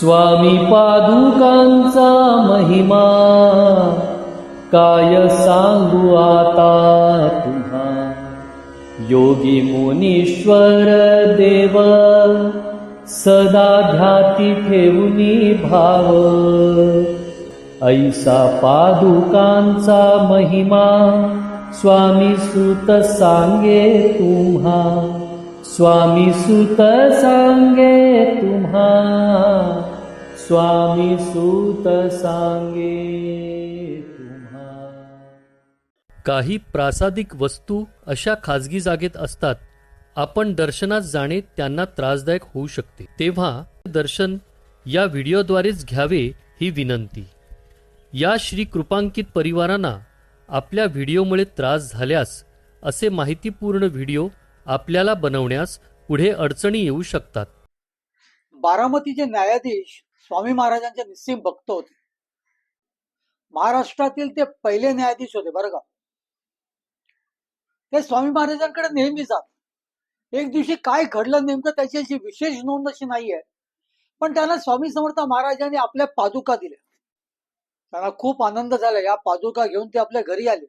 स्वामी पादुकांचा महिमा. काय सांगू आता तुम्हा? योगी मुनीश्वर देव सदा ध्याती ठेवूनी भाव. ऐसा पादुकांचा महिमा स्वामी सुत सांगे तुम्हा. स्वामी सुत सांगे तुम्हा. स्वामी सुत सांगे तुम्हा. काही प्रासादिक वस्तू अशा खाजगी जागेत असतात. आपण दर्शनात जाणे त्यांना त्रासदायक होऊ शकते. तेव्हा दर्शन या व्हिडिओद्वारेच घ्यावे ही विनंती. या श्री कृपांकित परिवारांना आपल्या व्हिडिओमुळे त्रास झाल्यास असे माहितीपूर्ण व्हिडिओ आपल्याला बनवण्यास पुढे अडचणी येऊ शकतात. बारामतीचे न्यायाधीश स्वामी महाराजांचे निस्सीम भक्त होते. महाराष्ट्रातील ते पहिले न्यायाधीश होते बरं का? ते स्वामी महाराजांकडे नेहमी जात. एक दिवशी काय घडलं नेमकं त्याची विशेष नोंद अशी नाहीये. पण त्यांना स्वामी समर्थ महाराजांनी आपल्या पादुका दिल्या. त्यांना खूप आनंद झाला. या पादुका घेऊन ते आपल्या घरी आले.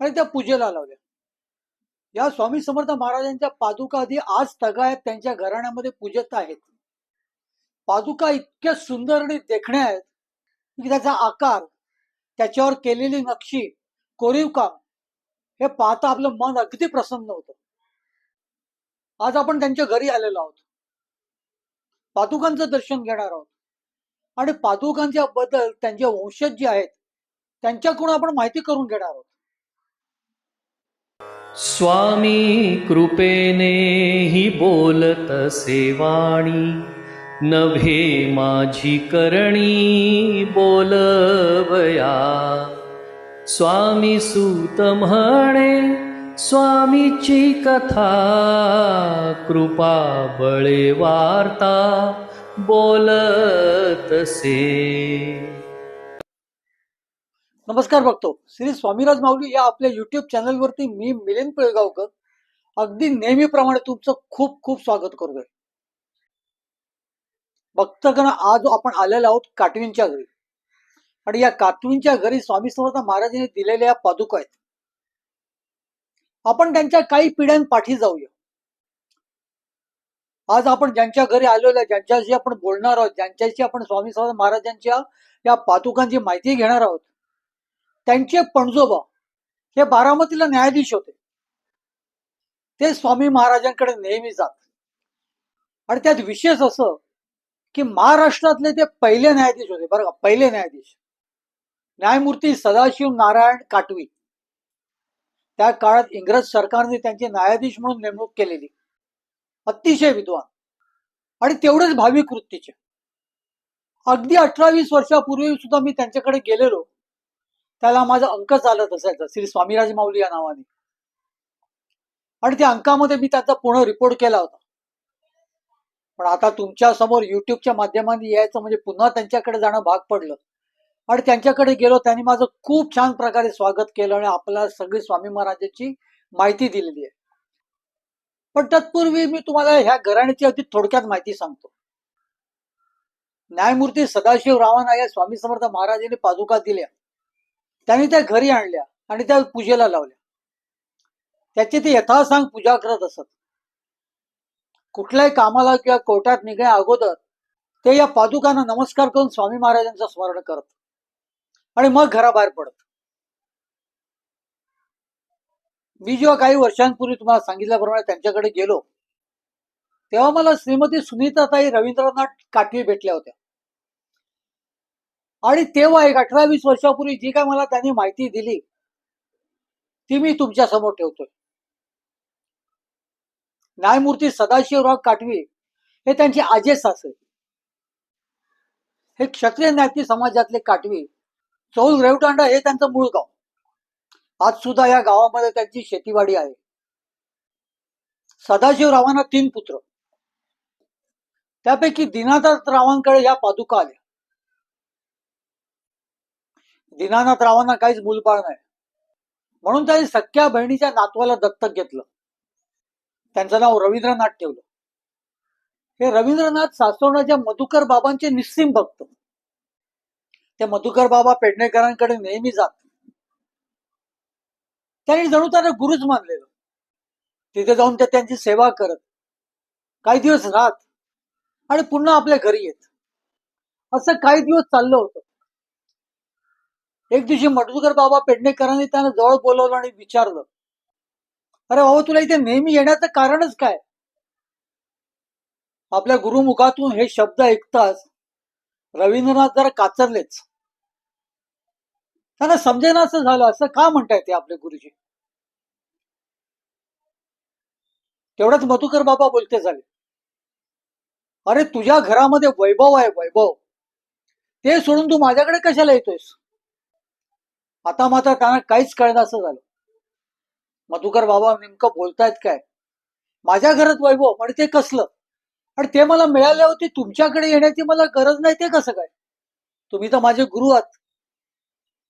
आणि त्या पूजेला लावल्या. या स्वामी समर्थ महाराजांच्या पादुका आधी आज तगायत त्यांच्या घराण्यामध्ये पूजत आहेत. पादुका इतक्या सुंदर आणि देखण्या आहेत की त्याचा आकार त्याच्यावर केलेली नक्षी कोरीव काम हे पाहता आपलं मन अगदी प्रसन्न होतं. आज आपण त्यांच्या घरी आलेलो आहोत. पादुकांचं दर्शन घेणार आहोत. आणि पादुकांच्या बद्दल त्यांचे वंशज जे आहेत त्यांच्याकडून आपण माहिती करून घेणार आहोत. स्वामी कृपेने ही बोलत सेवाणी. नव्हे माझी करणी बोलवया. स्वामी सूत म्हणे स्वामीची कथा कृपा बळे वार्ता बोलतसे. नमस्कार बघतो श्री स्वामीराज माऊली या आपल्या युट्यूब चॅनलवरती मी मिलिंद पिळगावकर. अगदी नेहमीप्रमाणे तुमचं खूप खूप स्वागत करतोय. भक्तगण आज आपण आलेलो आहोत काटवींच्या घरी. आणि या काटवींच्या घरी स्वामी समर्थ महाराजांनी दिलेल्या या पादुका आहेत. आपण त्यांच्या काही पिढ्यांपाठी जाऊया. आज आपण ज्यांच्या घरी आलेलो आहे ज्यांच्याशी आपण बोलणार आहोत ज्यांच्याशी आपण स्वामी समर्थ महाराजांच्या या पादुकांची माहिती घेणार आहोत त्यांचे पणजोबा हे बारामतीला न्यायाधीश होते. ते स्वामी महाराजांकडे नेहमी जात. आणि त्यात विशेष असं की महाराष्ट्रातले ते पहिले न्यायाधीश होते. बरं का? पहिले न्यायाधीश. न्यायमूर्ती सदाशिव नारायण काटवी. त्या काळात इंग्रज सरकारने त्यांचे न्यायाधीश म्हणून नेमणूक केलेली. अतिशय विद्वान. आणि तेवढेच भाविक वृत्तीचे अगदी अठरावीस वर्षापूर्वी सुद्धा मी त्यांच्याकडे गेलेलो. त्याला माझा अंक चालत असायचा. श्री स्वामीराज माऊली या नावाने. आणि त्या अंकामध्ये मी त्याचा पूर्ण रिपोर्ट केला होता. पण आता तुमच्यासमोर युट्यूबच्या माध्यमाने यायचं म्हणजे पुन्हा त्यांच्याकडे जाणं भाग पडलं. आणि त्यांच्याकडे गेलो त्यांनी माझं खूप छान प्रकारे स्वागत केलं आणि आपल्याला सगळी स्वामी महाराजांची माहिती दिलेली आहे. पण तत्पूर्वी मी तुम्हाला ह्या घराण्याची अगदी थोडक्यात माहिती सांगतो. न्यायमूर्ती सदाशिव रावांना या स्वामी समर्थ महाराजांनी पादुका दिल्या. त्यांनी त्या घरी आणल्या आणि त्या पूजेला लावल्या. त्याची ते यथासांग पूजा करत असत. कुठल्याही कामाला किंवा कोर्टात निघण्या अगोदर ते या पादुकांना नमस्कार करून स्वामी महाराजांचं स्मरण करत. आणि मग घराबाहेर पडत. मी जेव्हा काही वर्षांपूर्वी तुम्हाला सांगितल्याप्रमाणे त्यांच्याकडे गेलो तेव्हा मला श्रीमती सुनीताताई रवींद्रनाथ काटवी भेटल्या होत्या. आणि तेव्हा एक अठरा वीस वर्षापूर्वी जी काय मला त्यांनी माहिती दिली ती मी तुमच्यासमोर ठेवतोय. न्यायमूर्ती सदाशिवराव काटवी हे त्यांचे आजे सासरे. हे क्षत्रिय ज्ञाती समाजातले काटवी चौल रेवटांडा हे त्यांचं मूळ गाव. आज सुद्धा या गावामध्ये त्यांची शेतीवाडी आहे. सदाशिवरावांना तीन पुत्र. त्यापैकी दिनानाथ रावांकडे या पादुका आल्या. दिनानाथ रावांना काहीच मूलपाळ नाही. म्हणून त्यांनी सख्या बहिणीच्या नातवाला दत्तक घेतलं. त्यांचं नाव रवींद्रनाथ ठेवलं. हे रवींद्रनाथ सासवण्याच्या मधुकर बाबांचे निस्सिम भक्त. ते मधुकर बाबा पेडणेकरांकडे नेहमी जात. त्यांनी जणू त्यांना गुरुच मानलेलं. तिथे जाऊन ते त्यांची सेवा करत. काही दिवस राहत. आणि पुन्हा आपल्या घरी येत. असं काही दिवस चाललं होतं. एक दिवशी मधुकर बाबा पेडणेकरांनी त्यांना जवळ बोलवलं आणि विचारलं. अरे भाऊ तुला इथे नेहमी येण्याचं कारणच काय? आपल्या गुरुमुखातून हे शब्द ऐकताच रवींद्रनाथ जरा काचरलेच. त्यांना समजेना असं झालं असं का म्हणताय ते आपले गुरुजी? तेवढंच मधुकर बाबा बोलते झाले. अरे तुझ्या घरामध्ये वैभव आहे वैभव. ते सोडून तू माझ्याकडे कशाला येतोयस? आता मात्र त्यांना काहीच कळलं असं झालं. मधुकर बाबा नेमकं बोलतायत काय? माझ्या घरात वैभव पण ते कसलं? आणि ते मला मिळाले होते तुमच्याकडे येण्याची मला गरज नाही ते कसं काय? तुम्ही तर माझे गुरु आहात.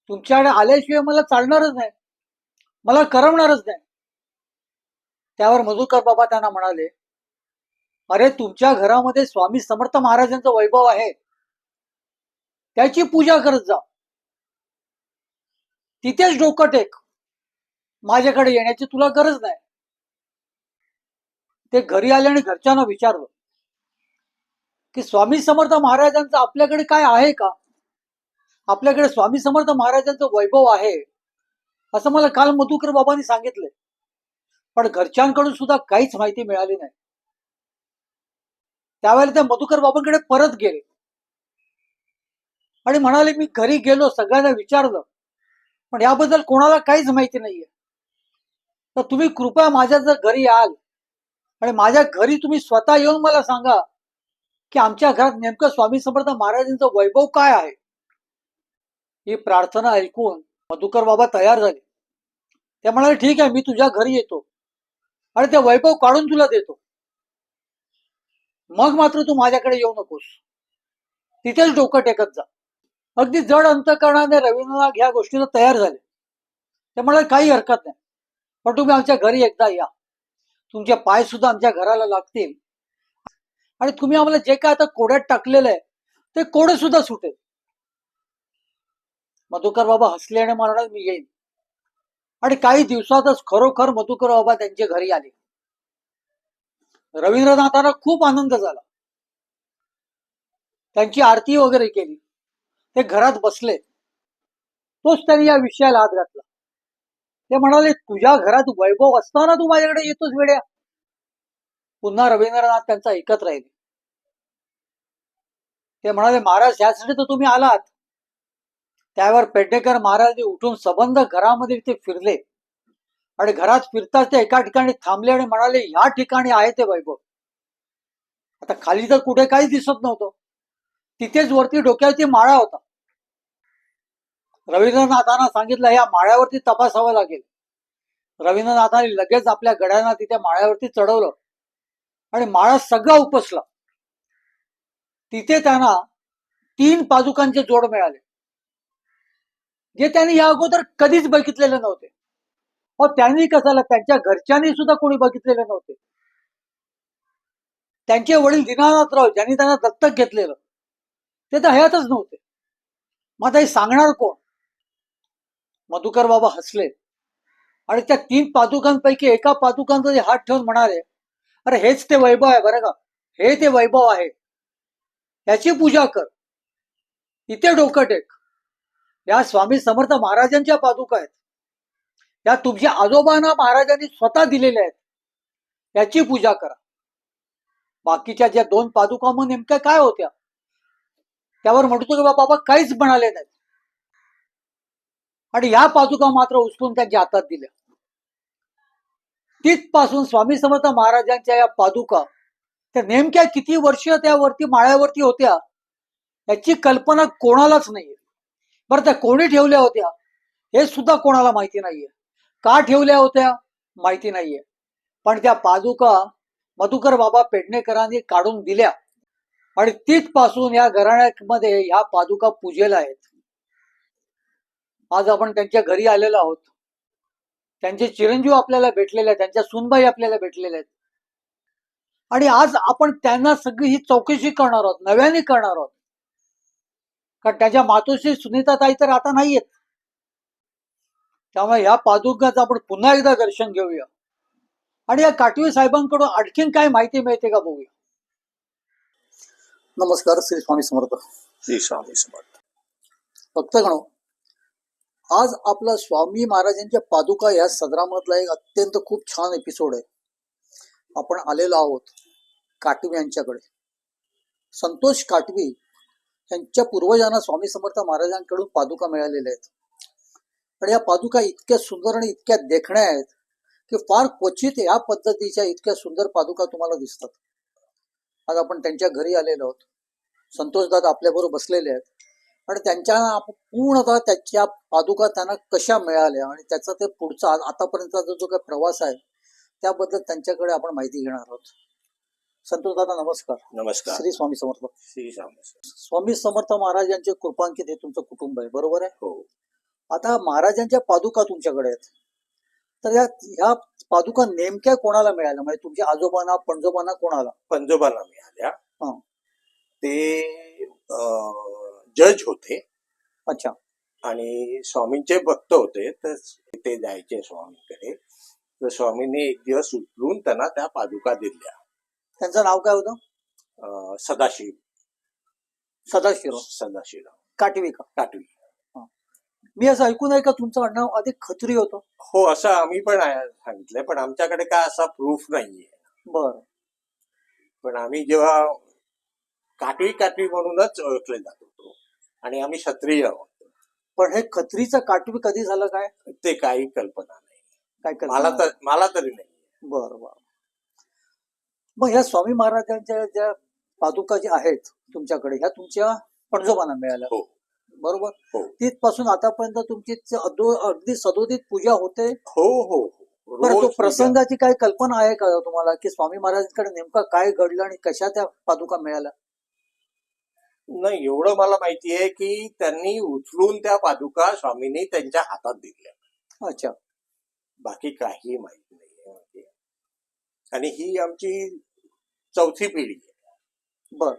तुमच्याकडे आल्याशिवाय मला चालणारच नाही. मला करमणारच नाही. त्यावर मधुकर बाबा त्यांना म्हणाले अरे तुमच्या घरामध्ये स्वामी समर्थ महाराजांचा वैभव आहे. त्याची पूजा करत जा. तिथेच डोकं टेक. माझ्याकडे येण्याची तुला गरज नाही. ते घरी आले आणि घरच्यांना विचारलं की स्वामी समर्थ महाराजांचं आपल्याकडे काय आहे का? आपल्याकडे स्वामी समर्थ महाराजांचं वैभव आहे असं मला काल मधुकर बाबांनी सांगितलंय. पण घरच्यांकडून सुद्धा काहीच माहिती मिळाली नाही. त्यावेळेला त्या मधुकर बाबांकडे परत गेले. आणि म्हणाले मी घरी गेलो सगळ्यांना विचारलं पण याबद्दल कोणाला काहीच माहिती नाहीये. तर तुम्ही कृपया माझ्या जर घरी याल आणि माझ्या घरी तुम्ही स्वतः येऊन मला सांगा की आमच्या घरात नेमकं स्वामी समर्थ महाराजांचं वैभव काय आहे? ही प्रार्थना ऐकून मधुकर बाबा तयार झाले. ते म्हणाले ठीक आहे मी तुझ्या घरी येतो आणि ते वैभव काढून तुला देतो. मग मात्र तू माझ्याकडे येऊ नकोस. तिथेच डोकं टेकत जा. अगदी जड अंतकरणाने रवींद्रनाथ ह्या गोष्टीला तयार झाले. ते म्हणाले काही हरकत नाही. पण तुम्ही आमच्या घरी एकदा या. तुमचे पाय सुद्धा आमच्या घराला लागतील. आणि तुम्ही आम्हाला जे काय आता कोड्यात टाकलेलं आहे ते कोडे सुद्धा सुटेल. मधुकर बाबा हसले आणि म्हणाले मी येईन. आणि काही दिवसातच खरोखर मधुकर बाबा त्यांच्या घरी आले. रवींद्रनाथांना खूप आनंद झाला. त्यांची आरती वगैरे केली. ते घरात बसले. तोच त्यांनी या विषयाला हात घातला. ते म्हणाले तुझ्या घरात वैभव असताना तू माझ्याकडे येतोस वेड्या. पुन्हा रवींद्रनाथ त्यांचा ऐकत राहिले. ते म्हणाले महाराज यासाठी तर तुम्ही आलात. त्यावर पेडणेकर महाराज उठून सबंध घरामध्ये ते फिरले. आणि घरात फिरताच ते एका ठिकाणी थांबले आणि म्हणाले या ठिकाणी आहे ते वैभव. आता खाली तर कुठे काहीच दिसत नव्हतं. तिथेच वरती डोक्यावरती माळा होता. रवींद्रनाथांना सांगितलं या माळ्यावरती तपासावं लागेल. रवींद्रनाथांनी लगेच आपल्या गड्यांना तिथे माळ्यावरती चढवलं आणि माळा सगळा उपसला. तिथे त्यांना तीन पादुकांचे जोड मिळाले जे त्यांनी या अगोदर कधीच बघितलेले नव्हते. व त्यांनी कसाला त्यांच्या घरच्यांनी सुद्धा कोणी बघितलेले नव्हते. त्यांचे वडील दिनानाथराव ज्यांनी त्यांना दत्तक घेतलेलं ते तर हयातच नव्हते. मग आता हे सांगणार कोण? मधुकर बाबा हसले. आणि त्या तीन पादुकांपैकी एका पादुकांचा हात ठेवून म्हणाले अरे हेच ते वैभव आहे बरं का. हे ते वैभव आहे. याची पूजा कर. इथे डोकं टेक. या स्वामी समर्थ महाराजांच्या पादुका आहेत. या तुमच्या आजोबांना महाराजांनी स्वतः दिलेल्या आहेत. याची पूजा करा. बाकीच्या ज्या दोन पादुका मग नेमक्या काय होत्या? त्यावर म्हणतो की बाबा काहीच म्हणाले नाहीत. आणि या पादुका मात्र उचलून त्यांच्या हातात दिल्या. तिथपासून स्वामी समर्थ महाराजांच्या या पादुका त्या नेमक्या किती वर्ष त्यावरती माळ्यावरती होत्या याची कल्पना कोणालाच नाहीये. बरं त्या कोणी ठेवल्या होत्या हे सुद्धा कोणाला माहिती नाहीये. का ठेवल्या होत्या? माहिती नाहीये. पण त्या पादुका मधुकर बाबा पेडणेकरांनी काढून दिल्या. आणि तिथपासून या घराण्यामध्ये ह्या पादुका पूजेला आहेत. आज आपण त्यांच्या घरी आलेलो आहोत. त्यांचे चिरंजीव आपल्याला भेटलेले आहेत त्यांच्या सुनबाई आपल्याला भेटलेल्या आहेत. आणि आज आपण त्यांना सगळी ही चौकशी करणार आहोत नव्याने करणार आहोत. कारण त्याच्या मातोश्री सुनीता ताई तर आता नाहीयेत. त्यामुळे ह्या पादुकाचं आपण पुन्हा एकदा दर्शन घेऊया. आणि या काटवी साहेबांकडून आणखीन काय माहिती मिळते का बघूया. नमस्कार श्री स्वामी समर्थ. श्री स्वामी समर्थ. फक्त गणो आज आपला स्वामी महाराजांच्या पादुका या सदरामधला एक अत्यंत खूप छान एपिसोड आहे. आपण आलेलो आहोत काटवी यांच्याकडे. संतोष काटवी यांच्या पूर्वजांना स्वामी समर्थ महाराजांकडून पादुका मिळालेल्या आहेत. पण या पादुका इतक्या सुंदर आणि इतक्या देखण्या आहेत की फार क्वचित या पद्धतीच्या इतक्या सुंदर पादुका तुम्हाला दिसतात. आज आपण त्यांच्या घरी आलेलो आहोत. संतोष दादा आपल्याबरोबर बसलेले आहेत. आणि त्यांच्या पूर्णतः त्याच्या पादुका त्यांना कशा मिळाल्या आणि त्याचा ते पुढचा आतापर्यंतचा जो जो काही प्रवास आहे त्याबद्दल त्यांच्याकडे आपण माहिती घेणार आहोत. संतोष दादा नमस्कार. नमस्कार. श्री स्वामी समर्थ. श्री स्वामी समर्थ. स्वामी समर्थ महाराज यांचे कृपांकित हे तुमचं कुटुंब आहे बरोबर आहे? हो. आता महाराजांच्या पादुका तुमच्याकडे आहेत. तर या ह्या पादुका नेमक्या कोणाला मिळाल्या? म्हणजे तुमच्या आजोबांना पणजोबांना कोणाला? पंजोबांना मिळाल्या. ते जज होते. अच्छा. आणि स्वामींचे भक्त होते तर ते जायचे स्वामींकडे. तर स्वामींनी एक दिवस उचलून त्यांना त्या पादुका दिल्या. त्यांचं नाव काय होतं? सदाशिव. सदाशिव. सदाशिव. काटवी. का काटवी मी असं ऐकून आहे का तुमचं आडनाव अधिक खत्री होतं? हो असं आम्ही पण सांगितलंय पण आमच्याकडे काय असा प्रूफ नाहीये. बरं. पण आम्ही जेव्हा काटवी काटवी म्हणूनच ओळखले जात. आणि आम्ही क्षत्रिय आहोत. पण हे खत्रीचं काटवी कधी झालं काय? ते काही कल्पना नाही. काय कल्पना मला? तर मला तरी नाही. बरं बरं. मग ह्या स्वामी महाराजांच्या ज्या पादुका ज्या आहेत तुमच्याकडे ह्या तुमच्या पणजोबांना मिळाल्या. हो. बरोबर? हो. तिथपासून आतापर्यंत तुमची अगदी सदोदित पूजा होते? हो हो हो. बरं तो रोज प्रसंगाची काय कल्पना आहे का तुम्हाला की स्वामी महाराजांकडे नेमका काय घडलं आणि कशा त्या पादुका मिळाल्या. नाही एवढं मला माहिती आहे की त्यांनी उचलून त्या पादुका स्वामींनी त्यांच्या हातात दिल्या. अच्छा. बाकी काही माहिती नाही आहे आणि ही आमची चौथी पिढी आहे. बर.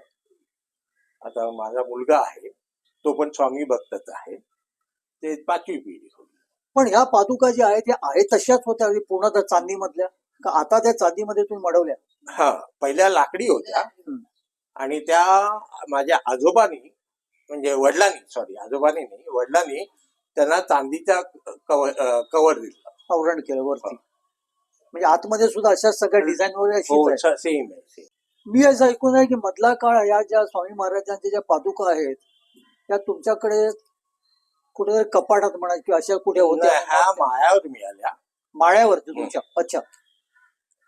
आता माझा मुलगा आहे तो पण स्वामी भक्तच आहे. ते पाचवी पिढी पण ह्या पादुका ज्या आहेत त्या आहेत तशाच होत्या पूर्ण त्या चांदीमधल्या? का आता त्या चांदीमध्ये तुम्ही मडवल्या? हा पहिल्या लाकडी होत्या. आणि त्या माझ्या आजोबांनी म्हणजे वडिलांनी सॉरी आजोबांनी नाही वडिलांनी त्यांना चांदीचा कवर कवर दिला. आवरण केलं वरती. म्हणजे आतमध्ये सुद्धा अशाच सगळ्या डिझाईन वगैरे हो सेम आहे. मी असं ऐकून आहे की मधला काळ या ज्या स्वामी महाराजांच्या ज्या पादुका आहेत त्या तुमच्याकडे कुठेतरी कपाटात म्हणा किंवा अशा कुठे होत्या? ह्या मायावर मिळाल्या. माळ्यावरती तुमच्या अच्छा.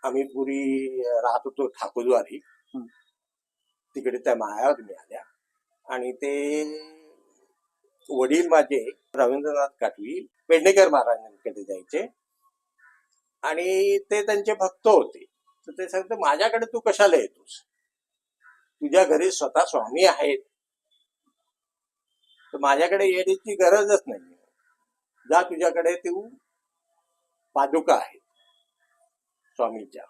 आम्ही पुरी राहत होतो ठाकूरद्वारी. तिकडे त्या मायावर मिळाल्या. आणि ते वडील माझे रवींद्रनाथ काटवी पेडणेकर महाराजांकडे जायचे. आणि ते त्यांचे भक्त होते. तर ते सांगते माझ्याकडे तू कशाला येतोस? तुझ्या घरी स्वतः स्वामी आहेत. तर माझ्याकडे येण्याची गरजच नाही जा तुझ्याकडे तू पादुका आहेत. स्वामींच्या.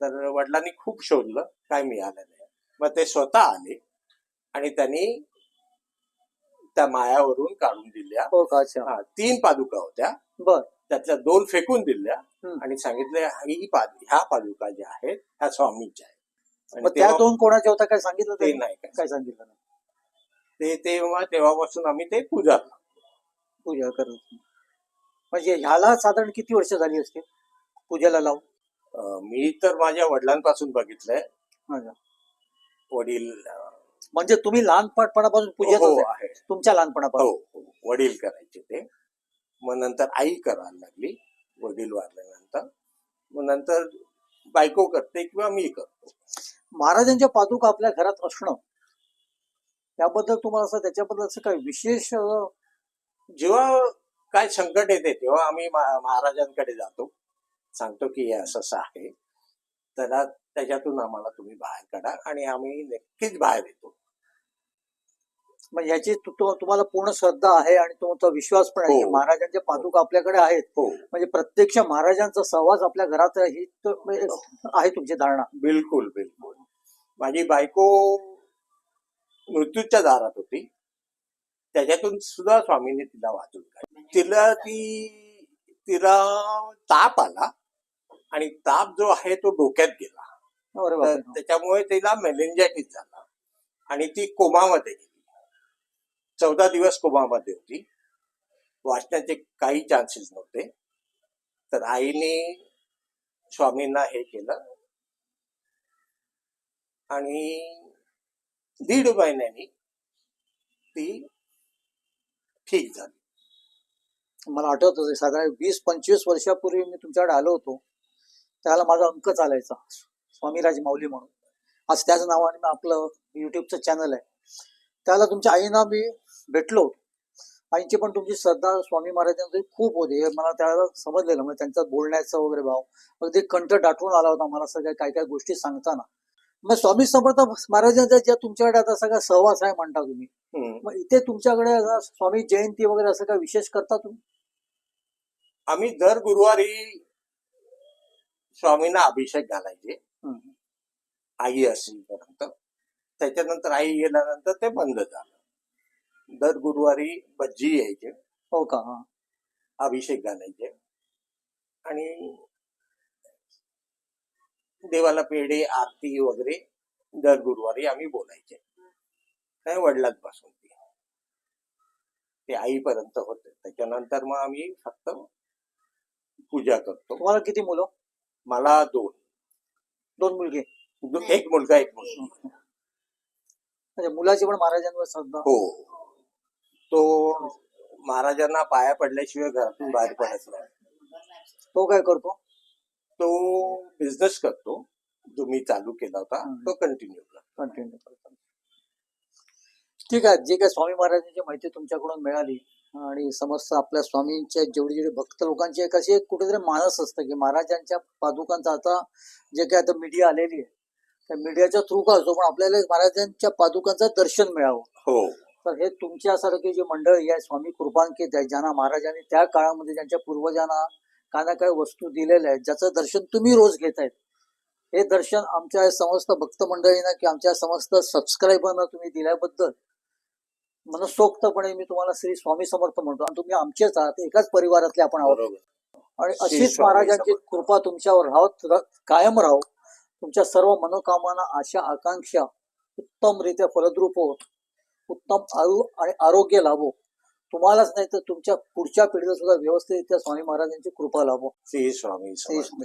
तर वडिलांनी खूप शोधलं काय मिळालं नाही. मग ते स्वतः आले आणि त्यांनी त्या मायावरून काढून दिल्या. हो का? अच्छा. हा, तीन पादुका होत्या. बर. त्यातल्या दोन फेकून दिल्या हम्म. आणि सांगितले ही पाद ह्या पादुका ज्या आहेत ह्या स्वामींच्या आहेत. आणि मग त्या तेव्हा- दोन कोणाच्या होत्या? काय सांगितलं ते त्यांनी? नाही काय काय सांगितलं. नाही. ते तेव्हा तेव्हापासून आम्ही ते पूजा पूजा करत होती. म्हणजे ह्याला साधारण किती वर्ष झाली असते पूजेला लावून? अं, मी तर माझ्या वडिलांपासून बघितलंय. वडील म्हणजे तुम्ही लहानपणापासून पूजेत हो होते आहे. तुमच्या हो लहानपणापासून. हो वडील करायचे ते. मग नंतर आई करायला लागली वडील वारल्यानंतर. मग नंतर बायको करते किंवा मी करतो. महाराजांच्या पादुका आपल्या घरात असणं त्याबद्दल तुम्हाला असं त्याच्याबद्दल असं काय विशेष जेव्हा काय संकट येते तेव्हा आम्ही महाराजांकडे जातो. सांगतो की हे असं असं आहे. त्याला त्याच्यातून आम्हाला तुम्ही बाहेर काढा आणि आम्ही नक्कीच बाहेर येतो. मग याची तुम्हाला पूर्ण श्रद्धा आहे आणि तुमचा विश्वास पण आहे हो. महाराजांचे पादुका आपल्याकडे आहेत. हो. म्हणजे प्रत्यक्ष महाराजांचा सहवास आपल्या घरात आहे ही म्हणजे आहे तुमची धारणा. बिलकुल बिलकुल. माझी बायको मृत्यूच्या दारात होती. त्याच्यातून सुद्धा स्वामींनी तिला वाचून काढलं. तिला ती तिला ताप आला आणि ताप जो आहे तो डोक्यात गेला. तर. त्याच्यामुळे तिला मेलेंजायटिस झाला. आणि ती कोमामध्ये गेली. चौदा दिवस कोमामध्ये होती. वाचण्याचे काही चान्सेस नव्हते. तर आईने स्वामींना हे केलं. आणि दीड महिन्यानी ती ठीक झाली. मला आठवत साधारण वीस पंचवीस वर्षापूर्वी मी तुमच्याकडे आलो होतो. त्याला माझा अंक चालायचा. स्वामीराज माऊली म्हणून. आज त्याच नावाने मी आपलं युट्यूबचं चॅनल आहे. त्याला तुमच्या आईना मी भेटलो. आईची पण तुमची श्रद्धा स्वामी महाराजांची खूप होती. हे मला त्यावेळेला समजलेलं. म्हणजे त्यांचा बोलण्याचा वगैरे भाव. अगदी कंठ दाटून आला होता मला सगळ्या काय काय गोष्टी सांगताना. मग स्वामी समर्थ महाराजांचा ज्या तुमच्याकडे आता सगळा सहवास आहे म्हणता तुम्ही. मग इथे तुमच्याकडे स्वामी जयंती वगैरे असं काय विशेष करता तुम्ही? आम्ही दर गुरुवारी स्वामींना अभिषेक घालायचे. आई असेपर्यंत त्याच्यानंतर आई गेल्यानंतर ते बंद झालं. दर गुरुवारी भज्जी यायचे. हो का? हा. अभिषेक घालायचे आणि देवाला पेढे आरती वगैरे दर गुरुवारी आम्ही बोलायचे. काय वडिलात पासून ते. ते आईपर्यंत होते. त्याच्यानंतर मग आम्ही फक्त पूजा करतो. तुम्हाला किती मुलं? मला दोन. दोन मुलगे. दो- एक मुलगा एक मुलगी. म्हणजे मुलाची पण महाराजांवर श्रद्धा. हो. तो महाराजांना पाया पडल्याशिवाय घरातून बाहेर पडत नाही. तो काय करतो? तो बिझनेस करतो. जो मी चालू केला होता. हम्म. तो कंटिन्यू करतो. कंटिन्यू करतो. ठीक आहे. जे काही स्वामी महाराजांची माहिती तुमच्याकडून मिळाली आणि समस्त आपल्या स्वामींच्या जेवढी जेवढी भक्त लोकांची एक अशी एक कुठेतरी मानस असतं की महाराजांच्या पादुकांचा आता जे काही आता मीडिया आलेली आहे मीडियाच्या थ्रू का असतो पण आपल्याला महाराजांच्या पादुकांचं दर्शन मिळावं. हो. तर हे तुमच्यासारखी जी मंडळी आहे स्वामी कृपांकित आहे ज्यांना महाराजांनी त्या काळामध्ये त्यांच्या पूर्वजांना काय ना काय वस्तू दिलेल्या आहेत ज्याचं दर्शन तुम्ही रोज घेतायत हे दर्शन आमच्या समस्त भक्त मंडळींना किंवा आमच्या समस्त सबस्क्रायबरना तुम्ही दिल्याबद्दल मनसोक्तपणे मी तुम्हाला श्री स्वामी समर्थ म्हणतो. आणि तुम्ही आमचेच आहात एकाच परिवारातले आपण आहोत. आणि अशीच महाराजांची. कृपा तुमच्यावर राहत कायम राहो. तुमच्या सर्व मनोकामना आशा आकांक्षा उत्तमरित्या फलद्रूप होत. उत्तम आयु आणि आरोग्य लाभो. तुम्हालाच नाही तर तुमच्या पुढच्या पिढीला सुद्धा व्यवस्थितरित्या स्वामी महाराजांची कृपा लाभो. श्री स्वामी श्री. स्वामी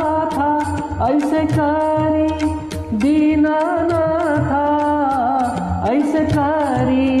ऐसे करी दीनानाथा ऐसे करी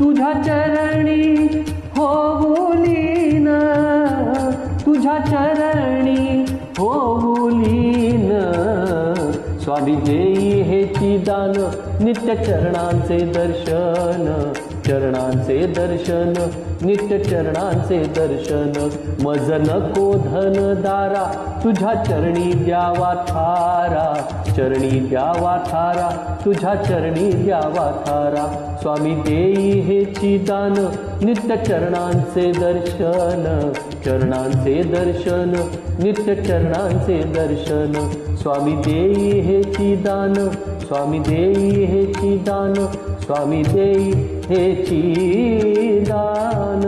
तुझ्या चरणी होऊलीन तुझ्या चरणी होऊलीन स्वामी देई हेची दान नित्य चरणांचे दर्शन. चरणांचे दर्शन नित्य चरणांचे दर्शन. मज नको धन दारा तुझ्या चरणी द्यावा थारा. चरणी द्यावा थारा तुझ्या चरणी द्यावा थारा. स्वामी देई हे दान नित्य चरणांचे दर्शन. चरणांचे दर्शन नित्य चरणांचे दर्शन. स्वामी देई हे दान स्वामी देई हेची दान स्वामी देई हेची दान